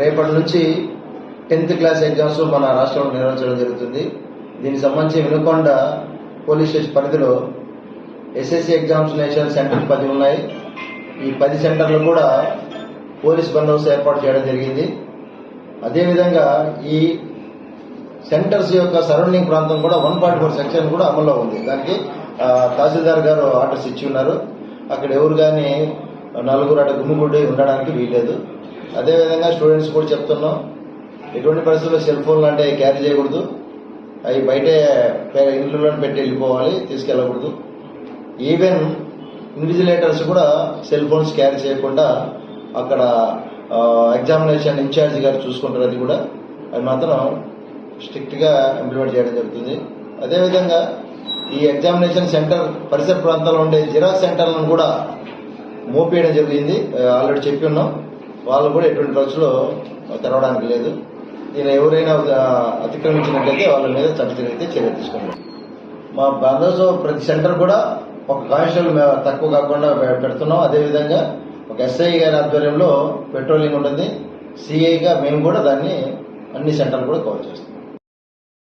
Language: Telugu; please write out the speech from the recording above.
రేపటి నుంచి టెన్త్ క్లాస్ ఎగ్జామ్స్ మన రాష్ట్రంలో నిర్వహించడం జరుగుతుంది. దీనికి సంబంధించి వినుకొండ పోలీస్ స్టేషన్ పరిధిలో ఎస్ఎస్సి నేషనల్ సెంటర్లు పది ఉన్నాయి. ఈ పది సెంటర్లు కూడా పోలీస్ బందోబస్తు ఏర్పాటు చేయడం జరిగింది. అదేవిధంగా ఈ సెంటర్స్ యొక్క సరౌండింగ్ ప్రాంతం కూడా వన్ పాయింట్ ఫోర్ సెక్షన్ కూడా అమల్లో ఉంది. దానికి తహసీల్దార్ గారు ఆర్డర్స్ ఇచ్చి ఉన్నారు. అక్కడ ఎవరు కానీ నలుగురు అటు గుమ్మిగుడ్డి ఉండడానికి వీల్లేదు. అదేవిధంగా స్టూడెంట్స్ కూడా చెప్తున్నాం. ఎటువంటి పరిస్థితుల్లో సెల్ ఫోన్లు అంటే క్యారీ చేయకూడదు. అవి బయటే పే- ఇంట్లో పెట్టి వెళ్ళిపోవాలి తీసుకెళ్ళకూడదు. ఈవెన్ ఇన్విజిలేటర్స్ కూడా సెల్ ఫోన్స్ క్యారీ చేయకుండా అక్కడ ఎగ్జామినేషన్ ఇన్ఛార్జ్ గారు చూసుకుంటారు అది కూడా. అది మాత్రం స్ట్రిక్ట్గా ఇంప్లిమెంట్ చేయడం జరుగుతుంది. అదేవిధంగా ఈ ఎగ్జామినేషన్ సెంటర్ పరిసర ప్రాంతాల్లో ఉండే జిరాక్స్ సెంటర్లను కూడా మోపేయడం జరిగింది. ఆల్రెడీ చెప్పి ఉన్నాం. వాళ్ళు కూడా ఎటువంటి రోజుల్లో తెరవడానికి లేదు. నేను ఎవరైనా అతిక్రమించినట్లయితే వాళ్ళ మీద చట్టచర్యతే చర్య తీసుకుంటాం మా బందోబస్తు ప్రతి సెంటర్ కూడా ఒక కానిస్టేబుల్ మేము తక్కువ కాకుండా పెడుతున్నాం. అదేవిధంగా ఒక ఎస్ఐ గారి ఆధ్వర్యంలో పెట్రోలింగ్ ఉంటుంది. సిఐగా మేము కూడా దాన్ని అన్ని సెంటర్లు కూడా కవర్ చేస్తాం.